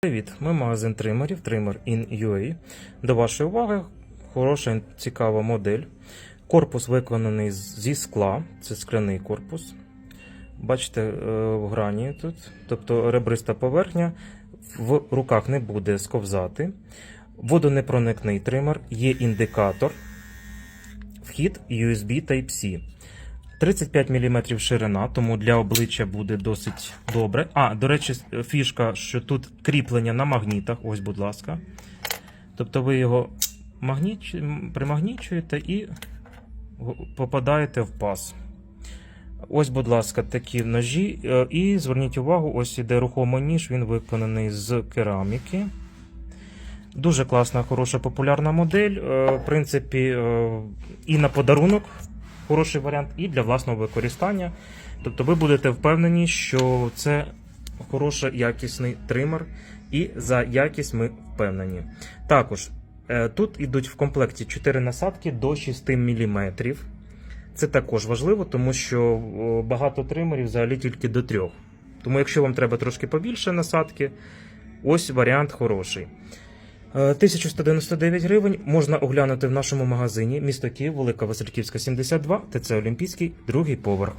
Привіт, ми магазин тримерів, Trimmer in UA. До вашої уваги хороша цікава модель. Корпус виконаний зі скла, це скляний корпус. Бачите, е, в грані тут, тобто ребриста поверхня, в руках не буде сковзати. Водонепроникний тример, є індикатор, вхід USB Type-C. 35 мм ширина, тому для обличчя буде досить добре. А, до речі, фішка, що тут кріплення на магнітах. Ось, будь ласка. Тобто ви його магніч... примагнічуєте і попадаєте в паз. Ось, будь ласка, такі ножі. Е, І зверніть увагу, ось іде рухомий ніж, він виконаний з кераміки. Дуже класна, хороша, популярна модель. Е, В принципі, е, і на подарунок хороший варіант, і для власного використання. Тобто ви будете впевнені, що це хороший якісний тример, і за якість ми впевнені. Також е, тут йдуть в комплекті 4 насадки до 6 мм. Це також важливо, тому що багато тримерів взагалі тільки до 3. Тому, якщо вам треба трошки побільше насадки, ось варіант хороший. Е, 1199 гривень можна оглянути в нашому магазині місто Київ, Велика Васильківська, 72, ТЦ Олімпійський, другий поверх.